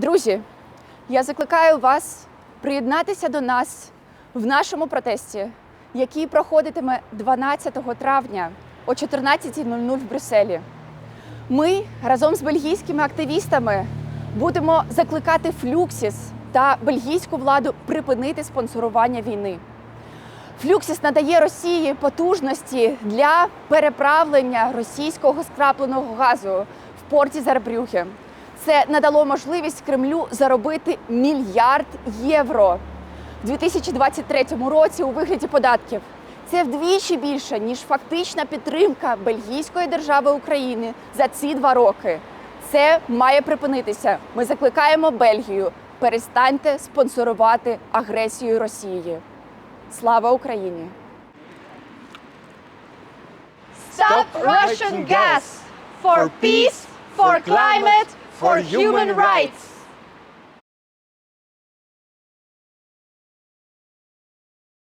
Друзі, я закликаю вас приєднатися до нас в нашому протесті, який проходитиме 12 травня о 14.00 в Брюсселі. Ми разом з бельгійськими активістами будемо закликати Флюксіс та бельгійську владу припинити спонсорування війни. Флюксіс надає Росії потужності для переправлення російського скрапленого газу в порті Зарбрюхе. Це надало можливість Кремлю заробити мільярд євро в 2023 році у вигляді податків. Це вдвічі більше ніж фактична підтримка бельгійської держави України за ці два роки. Це має припинитися. Ми закликаємо Бельгію. Перестаньте спонсорувати агресію Росії. Слава Україні! Stop Russian gas for peace, for climate, for, for human, human rights. rights.